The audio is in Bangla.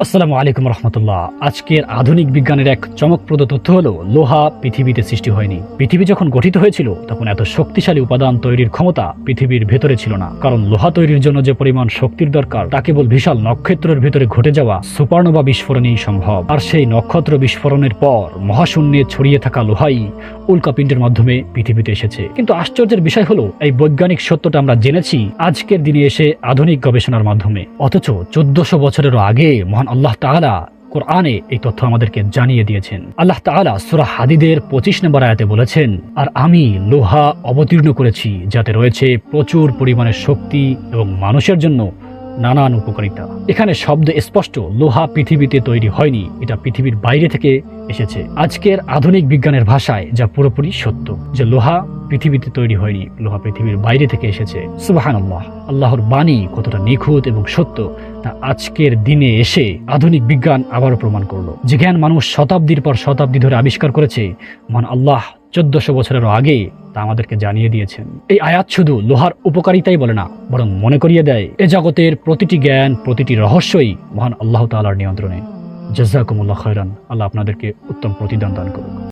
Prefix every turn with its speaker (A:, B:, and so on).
A: আসসালামু আলাইকুম রহমতুল্লাহ। আজকের আধুনিক বিজ্ঞানের এক চমকপ্রদ তথ্য হলো, লোহা পৃথিবীতে সৃষ্টি হয়নি। পৃথিবী যখন গঠিত হয়েছিল, তখন এত শক্তিশালী উপাদান তৈরির ক্ষমতা পৃথিবীর ভেতরে ছিল না। কারণ লোহা তৈরির জন্য যে পরিমাণ শক্তির দরকার, তা কেবল বিশাল নক্ষত্রের ভেতরে ঘটে যাওয়া সুপারনোভা বিস্ফোরণেই সম্ভব। আর সেই নক্ষত্র বিস্ফোরণের পর মহাশূন্যে ছড়িয়ে থাকা লোহাই উল্কাপিণ্ডের মাধ্যমে পৃথিবীতে এসেছে। কিন্তু আশ্চর্যের বিষয় হলো, এই বৈজ্ঞানিক সত্যটা আমরা জেনেছি আজকের দিনে এসে আধুনিক গবেষণার মাধ্যমে। অথচ চোদ্দশো বছরেরও আগে মহান আল্লাহ তাআলা কোরআনে এই তথ্য আমাদেরকে জানিয়ে দিয়েছেন। আল্লাহ তাআলা সূরা হাদিদের পঁচিশ নম্বর আয়াতে বলেছেন, আর আমি লোহা অবতীর্ণ করেছি, যাতে রয়েছে প্রচুর পরিমাণে শক্তি এবং মানুষের জন্য নানান উপকারিতা। এখানে শব্দ স্পষ্ট, লোহা পৃথিবীতে তৈরি হয়নি, এটা পৃথিবীর বাইরে থেকে এসেছে। আজকের আধুনিক বিজ্ঞানের ভাষায় যা পুরোপুরি সত্য, যে লোহা পৃথিবীতে তৈরি হয়নি, লোহা পৃথিবীর বাইরে থেকে এসেছে। সুবাহান আল্লাহ আল্লাহর বাণী কতটা নিখুঁত এবং সত্য তা আজকের দিনে এসে আধুনিক বিজ্ঞান আবারও প্রমাণ করল। যে জ্ঞান মানুষ শতাব্দীর পর শতাব্দী ধরে আবিষ্কার করেছে, মহান আল্লাহ চোদ্দশো বছরেরও আগে তা আমাদেরকে জানিয়ে দিয়েছেন। এই আয়াত শুধু লোহার উপকারিতাই বলে না, বরং মনে করিয়ে দেয়, এ জগতের প্রতিটি জ্ঞান, প্রতিটি রহস্যই মহান আল্লাহ তাআলার নিয়ন্ত্রণে। জাজাকুমুল্লাহ খয়রান। আল্লাহ আপনাদেরকে উত্তম প্রতিদান দান করুক।